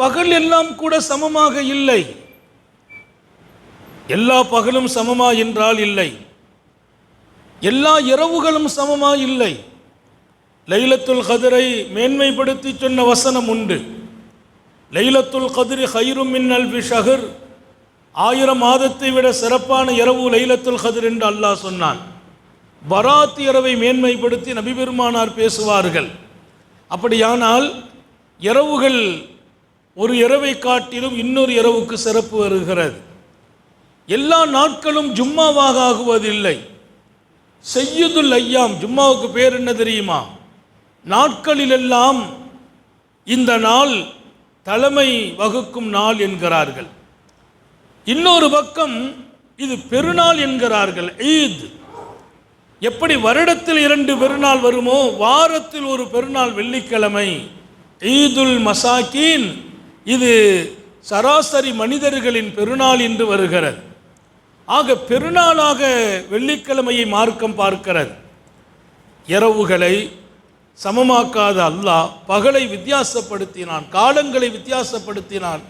பகல் எல்லாம் கூட சமமாக இல்லை. எல்லா பகலும் சமமா என்றால் இல்லை. எல்லா இரவுகளும் சமமா இல்லை. லைலத்துல் கதிரை மேன்மைப்படுத்தி சொன்ன வசனம் உண்டு. லைலத்துல் கதிரி ஹைரும் மின்னல் பி ஷஹர். ஆயிரம் மாதத்தை விட சிறப்பான இரவு லைலத்துல் கதிர் என்று அல்லாஹ் சொன்னான். பராத் இரவை மேன்மைப்படுத்தி நபிபெருமானார் பேசுவார்கள். அப்படியானால் இரவுகள் ஒரு இரவை காட்டிலும் இன்னொரு இரவுக்கு சிறப்பு வருகிறது. எல்லா நாட்களும் ஜும்மாவாக ஆகுவதில்லை. செய்யுதுல் ஐயாம் ஜும்மாவுக்கு பேர் என்ன தெரியுமா? நாட்களிலெல்லாம் இந்த நாள் தலைமை வகுக்கும் நாள் என்கிறார்கள். இன்னொரு பக்கம் இது பெருநாள் என்கிறார்கள் ஈத். எப்படி வருடத்தில் இரண்டு பெருநாள் வருமோ வாரத்தில் ஒரு பெருநாள் வெள்ளிக்கிழமை ஈதுல் மசாக்கீன் இது சராசரி மனிதர்களின் பெருநாள் என்று வருகிறது. ஆக பெருநாளாக வெள்ளிக்கிழமையை மார்க்கம் பார்க்கிறது. இரவுகளை சமமாக்காத அல்லாஹ் பகலை வித்தியாசப்படுத்தினான் காலங்களை வித்தியாசப்படுத்தினான்.